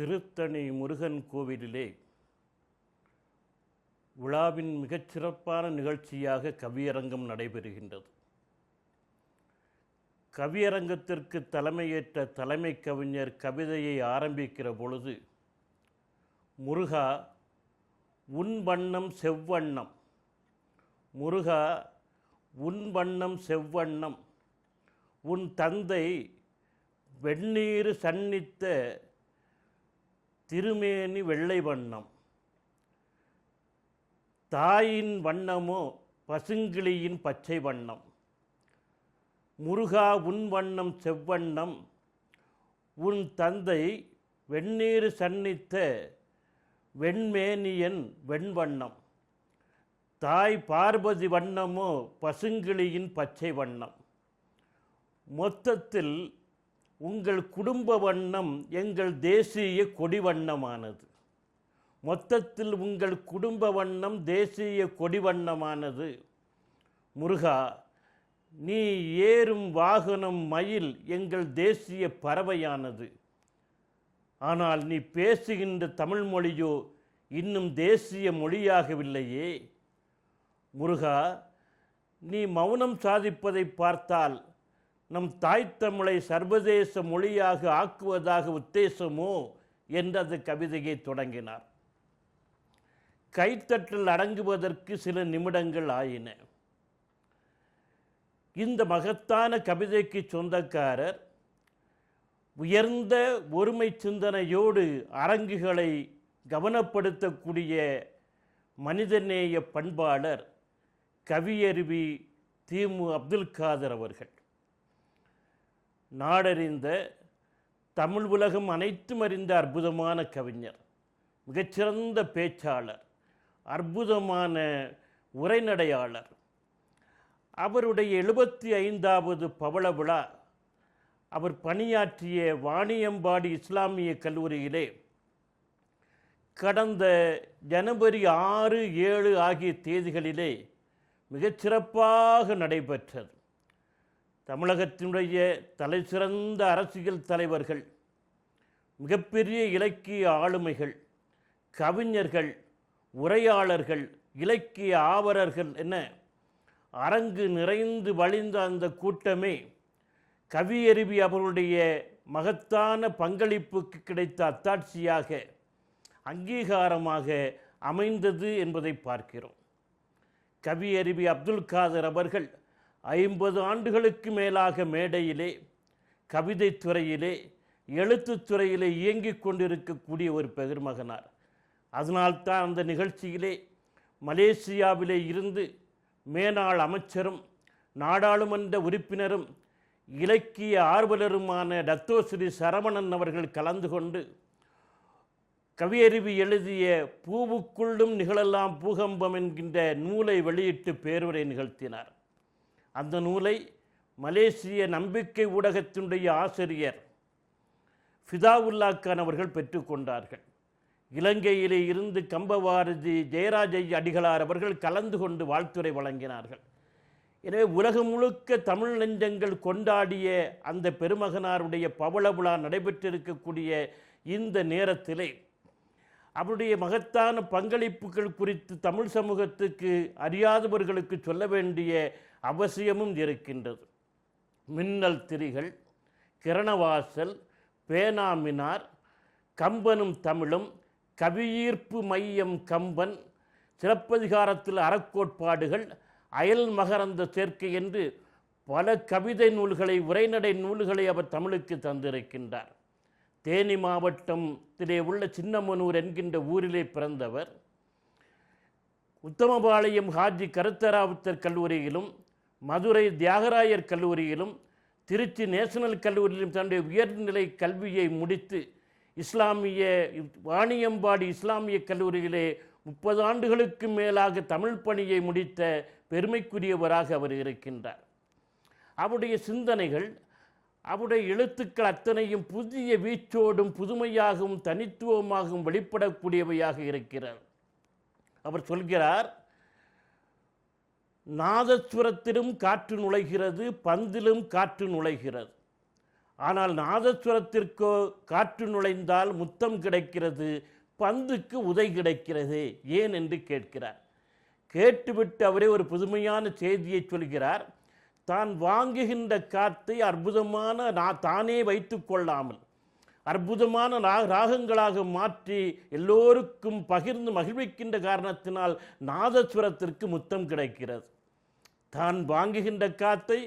திருத்தணி முருகன் கோவிலிலே விழாவின் மிகச்சிறப்பான நிகழ்ச்சியாக கவியரங்கம் நடைபெறுகின்றது. கவியரங்கத்திற்கு தலைமையேற்ற தலைமை கவிஞர் கவிதையை ஆரம்பிக்கிற பொழுது முருகா உன் வண்ணம் செவ்வண்ணம் முருகா உன் வண்ணம் செவ்வண்ணம் உன் தந்தை வெந்நீர் சன்னித்த திருமேனி வெள்ளை வண்ணம். தாயின் வண்ணமோ பசுங்கிளியின் பச்சை வண்ணம். முருகா உன் வண்ணம் செவ்வண்ணம். உன் தந்தை வெந்நீர் சன்னித்த வெண்மேனியன் வெண்வண்ணம். தாய் பார்வதி வண்ணமோ பசுங்கிளியின் பச்சை வண்ணம். மொத்தத்தில் உங்கள் குடும்ப வண்ணம் எங்கள் தேசிய கொடி வண்ணமானது. மொத்தத்தில் உங்கள் குடும்ப வண்ணம் தேசிய கொடி வண்ணமானது. முருகா நீ ஏறும் வாகனம் மயில் எங்கள் தேசிய பறவையானது. ஆனால் நீ பேசுகின்ற தமிழ் மொழியோ இன்னும் தேசிய மொழியாகவில்லையே. முருகா நீ மௌனம் சாதிப்பதை பார்த்தால் நம் தாய் தமிழை சர்வதேச மொழியாக ஆக்குவதாக உத்தேசமோ என்று அந்த கவிதையை தொடங்கினார். கைத்தட்டில் அடங்குவதற்கு சில நிமிடங்கள் ஆயின. இந்த மகத்தான கவிதைக்கு சொந்தக்காரர் உயர்ந்த ஒருமை சிந்தனையோடு அரங்குகளை கவனப்படுத்தக்கூடிய மனிதநேய பண்பாளர் கவியருவி திமு அப்துல் காதர் அவர்கள். நாடறிந்த தமிழ் உலகம் அனைத்தும் அறிந்த அற்புதமான கவிஞர் மிகச்சிறந்த பேச்சாளர் அற்புதமான உரைநடையாளர். அவருடைய எழுபத்தி ஐந்தாவது பவள விழா அவர் பணியாற்றிய வாணியம்பாடி இஸ்லாமிய கல்லூரியிலே கடந்த ஜனவரி ஆறு ஏழு ஆகிய தேதிகளிலே மிகச்சிறப்பாக நடைபெற்றது. தமிழகத்தினுடைய தலைசிறந்த அரசியல் தலைவர்கள் மிகப்பெரிய இலக்கிய ஆளுமைகள் கவிஞர்கள் உரையாளர்கள் இலக்கிய ஆவரர்கள் என அரங்கு நிறைந்து வழிந்த அந்த கூட்டமே கவியருவி அவருடைய மகத்தான பங்களிப்புக்கு கிடைத்த அத்தாட்சியாக அங்கீகாரமாக அமைந்தது என்பதை பார்க்கிறோம். கவியருவி அப்துல் காதர் அவர்கள் ஐம்பது ஆண்டுகளுக்கு மேலாக மேடையிலே கவிதை துறையிலே எழுத்துத்துறையிலே இயங்கிக் கொண்டிருக்கக்கூடிய ஒரு பெருமகனார். அதனால்தான் அந்த நிகழ்ச்சியிலே மலேசியாவிலே இருந்து மேனாள் அமைச்சரும் நாடாளுமன்ற உறுப்பினரும் இலக்கிய ஆர்வலருமான டத்தோஸ்ரீ சரவணன் அவர்கள் கலந்து கொண்டு கவியருவி எழுதிய பூவுக்குள்ளும் நிகழலாம் பூகம்பம் என்கின்ற நூலை வெளியிட்டு பேருரை நிகழ்த்தினார். அந்த நூலை மலேசிய நம்பிக்கை ஊடகத்தினுடைய ஆசிரியர் ஃபிதாவுல்லா கான் அவர்கள் பெற்றுக்கொண்டார்கள் இலங்கையிலே இருந்து கம்பவாரதி ஜெயராஜை அடிகளார் அவர்கள் கலந்து கொண்டு வாழ்த்துரை வழங்கினார்கள். எனவே உலகம் முழுக்க தமிழ் நெஞ்சங்கள் கொண்டாடிய அந்த பெருமகனாருடைய பவள விழா நடைபெற்றிருக்கக்கூடிய இந்த நேரத்திலே அவருடைய மகத்தான பங்களிப்புகள் குறித்து தமிழ் சமூகத்துக்கு அறியாதவர்களுக்கு சொல்ல வேண்டிய அவசியமும் இருக்கின்றது. மின்னல் திரிகள் கிரணவாசல் பேனாமினார் கம்பனும் தமிழும் கவியீர்ப்பு மையம் கம்பன் சிறப்பதிகாரத்தில் அறக்கோட்பாடுகள் அயல் மகரந்த சேர்க்கை என்று பல கவிதை நூல்களை உரைநடை நூல்களை அவர் தமிழுக்கு தந்திருக்கின்றார். தேனி மாவட்டத்திலே உள்ள சின்னமனூர் என்கின்ற ஊரிலே பிறந்தவர். உத்தமபாளையம் ஹாஜி கருத்தராவுத்தர் கல்லூரியிலும் மதுரை தியாகராயர் கல்லூரியிலும் திருச்சி நேஷனல் கல்லூரியிலும் தன்னுடைய உயர்நிலை கல்வியை முடித்து இஸ்லாமிய வாணியம்பாடி இஸ்லாமிய கல்லூரியிலே முப்பது ஆண்டுகளுக்கு மேலாக தமிழ் பணியை முடித்த பெருமைக்குரியவராக அவர் இருக்கின்றார். அவருடைய சிந்தனைகள் அவருடைய எழுத்துக்கள் அத்தனையும் புதிய வீச்சோடும் புதுமையாகவும் தனித்துவமாகவும் வெளிப்படக்கூடியவையாக இருக்கிறார் அவர் சொல்கிறார் நாதஸ்வரத்திலும் காற்று நுழைகிறது பந்திலும் காற்று நுழைகிறது. ஆனால் நாதஸ்வரத்திற்கோ காற்று நுழைந்தால் முத்தம் கிடைக்கிறது பந்துக்கு உதை கிடைக்கிறது ஏன்? என்று கேட்கிறார். கேட்டுவிட்டு அவரே ஒரு புதுமையான செய்தியை சொல்கிறார். தான் வாங்குகின்ற காற்றை அற்புதமான நான் தானே வைத்து கொள்ளாமல் அற்புதமான ராக ராகங்களாக மாற்றி எல்லோருக்கும் பகிர்ந்து மகிழ்விக்கின்ற காரணத்தினால் நாதஸ்வரத்திற்கு முத்தம் கிடைக்கிறது. தான் வாங்குகின்ற காத்தை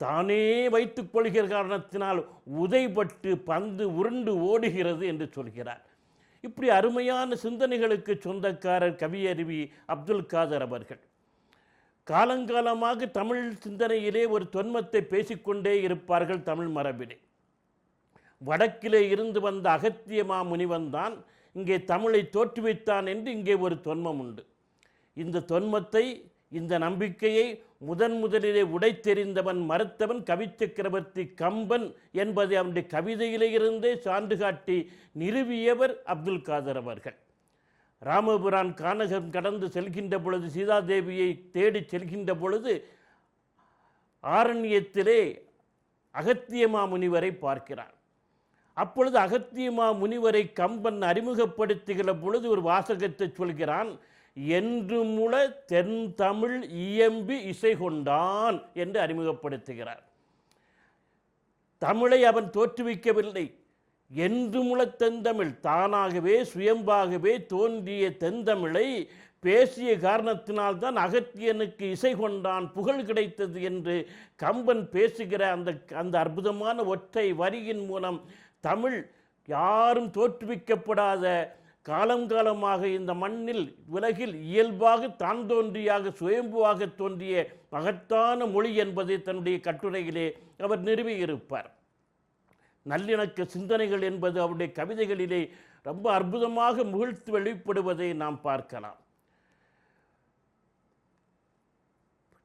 தானே வைத்துக் கொள்கிற காரணத்தினால் உதைபட்டு பந்து உருண்டு ஓடுகிறது என்று சொல்கிறார். இப்படி அருமையான சிந்தனைகளுக்கு சொந்தக்காரர் கவியருவி அப்துல் காதர் அவர்கள். காலங்காலமாக தமிழ் சிந்தனையிலே ஒரு தொன்மத்தை பேசிக்கொண்டே இருப்பார்கள் தமிழ் மரபிலே. வடக்கிலே இருந்து வந்த அகத்திய மாமுனிவன் தான் இங்கே தமிழை தோற்றுவித்தான் என்று இங்கே ஒரு தொன்மம் உண்டு. இந்த தொன்மத்தை இந்த நம்பிக்கையை முதன் முதலிலே உடைத்தெறிந்தவன் மறுத்தவன் கவிச்சக்கரவர்த்தி கம்பன் என்பதை அவனுடைய கவிதையிலே இருந்தே சான்று காட்டி நிறுவியவர் அப்துல் காதர் அவர்கள். ராமபுரான் கானகம் கடந்து செல்கின்ற பொழுது சீதாதேவியை தேடிச் செல்கின்ற பொழுது ஆரண்யத்திலே அகத்தியமா முனிவரை பார்க்கிறார் அப்பொழுது அகத்தியமா முனிவரை கம்பன் அறிமுகப்படுத்துகிற பொழுது ஒரு வாசகத்தை சொல்கிறான் என்று முள தென் தமிழ் இயம்பி இசை கொண்டான் என்று அறிமுகப்படுத்துகிறார். தமிழை அவன் தோற்றுவிக்கவில்லை. என்று முள தெந்தமிழ் தானாகவே சுயம்பாகவே தோன்றிய தெந்தமிழை பேசிய காரணத்தினால்தான் அகத்தியனுக்கு இசை கொண்டான் புகழ் கிடைத்தது என்று கம்பன் பேசுகிற அந்த அந்த அற்புதமான ஒற்றை வரியின் மூலம் தமிழ் யாரும் தோற்றுவிக்கப்படாத காலங்காலமாக இந்த மண்ணில் உலகில் இயல்பாக தான் தோன்றியாக சுயம்புவாக தோன்றிய மகத்தான மொழி என்பதை தன்னுடைய கட்டுரையிலே அவர் நிறுவியிருப்பார். நல்லிணக்க சிந்தனைகள் என்பது அவருடைய கவிதைகளிலே ரொம்ப அற்புதமாக முகிழ்த்து வெளிப்படுவதை நாம் பார்க்கலாம்.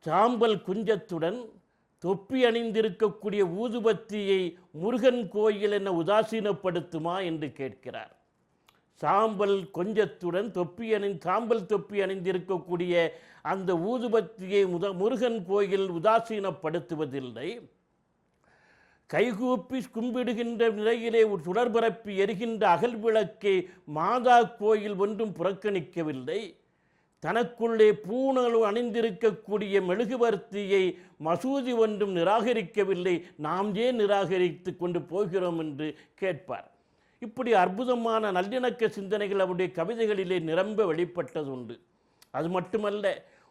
சாம்பல் குஞ்சத்துடன் தொப்பி அணிந்திருக்கக்கூடிய ஊதுபத்தியை முருகன் கோயில் என உதாசீனப்படுத்துமா என்று கேட்கிறார். சாம்பல் கொஞ்சத்துடன் தொப்பி அணி சாம்பல் தொப்பி அணிந்திருக்கக்கூடிய அந்த ஊதுபத்தியை முத முருகன் கோயில் உதாசீனப்படுத்துவதில்லை. கைகூப்பி கும்பிடுகின்ற நிலையிலே ஒரு சுடர்பரப்பி எரிகின்ற அகல் விளக்கை மாதா கோயில் ஒன்றும் புறக்கணிக்கவில்லை. தனக்குள்ளே பூணல் அணிந்திருக்கக்கூடிய மெழுகுவர்த்தியை மசூதி ஒன்றும் நிராகரிக்கவில்லை. நாம் ஏன் நிராகரித்து கொண்டு போகிறோம் என்று கேட்பார். இப்படி அற்புதமான நல்லிணக்க சிந்தனைகள் அவருடைய கவிதைகளிலே நிரம்ப வெளிப்பட்டது உண்டு அது மட்டுமல்ல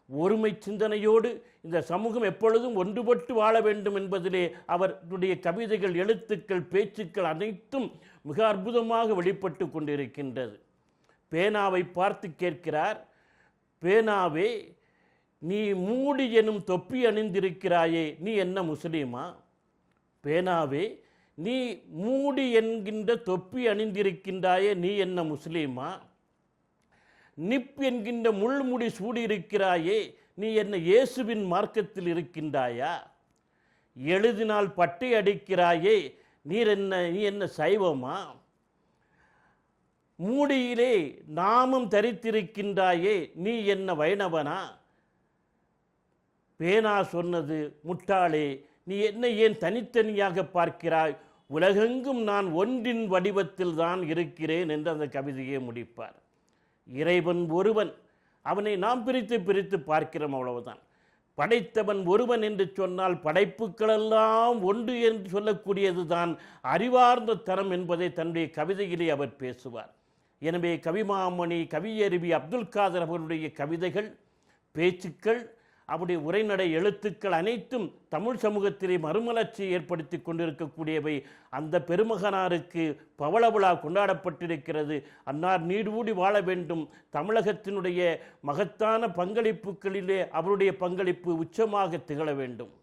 ஒருமை சிந்தனையோடு இந்த சமூகம் எப்பொழுதும் ஒன்றுபட்டு வாழ வேண்டும் என்பதிலே அவருடைய கவிதைகள் எழுத்துக்கள் பேச்சுக்கள் அனைத்தும் மிக அற்புதமாக வெளிப்பட்டு கொண்டிருக்கின்றது. பேனாவை பார்த்து கேட்கிறார் பேனாவே நீ மூடி எனும் தொப்பி அணிந்திருக்கிறாயே நீ என்ன முஸ்லீமா? பேனாவே நீ மூடி என்கின்ற தொப்பி அணிந்திருக்கின்றாயே நீ என்ன முஸ்லீமா? நிப் என்கின்ற முள்முடி சூடியிருக்கிறாயே நீ என்ன இயேசுவின் மார்க்கத்தில் இருக்கின்றாயா? எழுதினால் பட்டி அடிக்கிறாயே நீர் என்ன நீ என்ன சைவமா? மூடியிலே நாமம் தரித்திருக்கின்றாயே நீ என்ன வைணவனா? பேனா சொன்னது முட்டாளே நீ என்ன ஏன் தனித்தனியாக பார்க்கிறாய்? உலகெங்கும் நான் ஒன்றின் வடிவத்தில் தான் இருக்கிறேன் என்று அந்த கவிதையை முடிப்பார். இறைவன் ஒருவன். அவனை நாம் பிரித்து பிரித்து பார்க்கிறோம் அவ்வளவுதான். படைத்தவன் ஒருவன் என்று சொன்னால் படைப்புகளெல்லாம் ஒன்று என்று சொல்லக்கூடியது தான் அறிவார்ந்த தரம் என்பதை தன்னுடைய கவிதையிலே அவர் பேசுவார். எனவே கவிமாமணி கவியருவி அப்துல் காதர் அவர்களுடைய கவிதைகள் பேச்சுக்கள் அவருடைய உரைநடை எழுத்துக்கள் அனைத்தும் தமிழ் சமூகத்திலே மறுமலர்ச்சி ஏற்படுத்தி கொண்டிருக்கக்கூடியவை. அந்த பெருமகனாருக்கு பவள விழா கொண்டாடப்பட்டிருக்கிறது. அன்னார் நீடூடி வாழ வேண்டும். தமிழகத்தினுடைய மகத்தான பங்களிப்புகளிலே அவருடைய பங்களிப்பு உச்சமாக திகழ வேண்டும்.